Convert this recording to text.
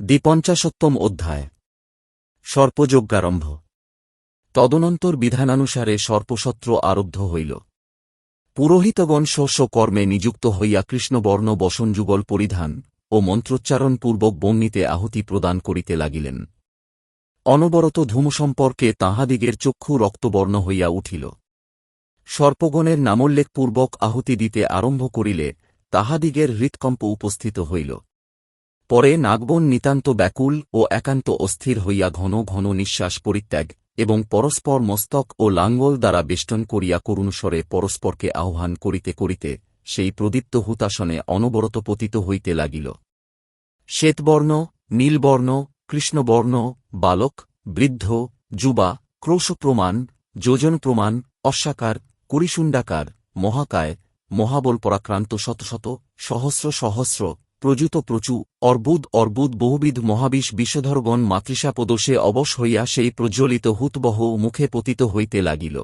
দ্বিপঞ্চাশোত্তম অধ্যায়। সর্পযজ্ঞারম্ভ। তদনন্তর বিধানানুসারে সর্পসত্র আরব্ধ হইল। পুরোহিতগণ শস্য কর্মে নিযুক্ত হইয়া কৃষ্ণবর্ণ বসনযুগল পরিধান ও মন্ত্রোচ্চারণপূর্বক বন্যিতে আহুতি প্রদান করিতে লাগিলেন। অনবরত ধূমসম্পর্কে তাঁহাদিগের চক্ষু রক্তবর্ণ হইয়া উঠিল। সর্পগণের নামোল্লেখপূর্বক আহুতি দিতে আরম্ভ করিলে তাহাদিগের হৃৎকম্প উপস্থিত হইল। পরে নাগবন নিতান্ত ব্যাকুল ও একান্ত অস্থির হইয়া ঘন ঘন নিঃশ্বাস পরিত্যাগ এবং পরস্পর মস্তক ও লাঙ্গল দ্বারা বেষ্টন করিয়া করুণস্বরে পরস্পরকে আহ্বান করিতে করিতে সেই প্রদীপ্ত হুতাসনে অনবরত পতিত হইতে লাগিল। শ্বেতবর্ণ, নীলবর্ণ, কৃষ্ণবর্ণ, বালক, বৃদ্ধ, যুবা, ক্রোশপ্রমাণ, যোজনপ্রমাণ, অশ্বাকার কুরিশুণ্ডাকার মহাকায়, মহাবল পরাক্রান্ত শত শত, সহস্র সহস্র প্রযুত প্রচু, অর্বুদ অর্বুদ বহুবিধ মহাবিশ বিষধরগণ মাতৃষাপদোষে অবশ হইয়া সেই প্রজ্বলিত হুতবহ মুখে পতিত হইতে লাগিল।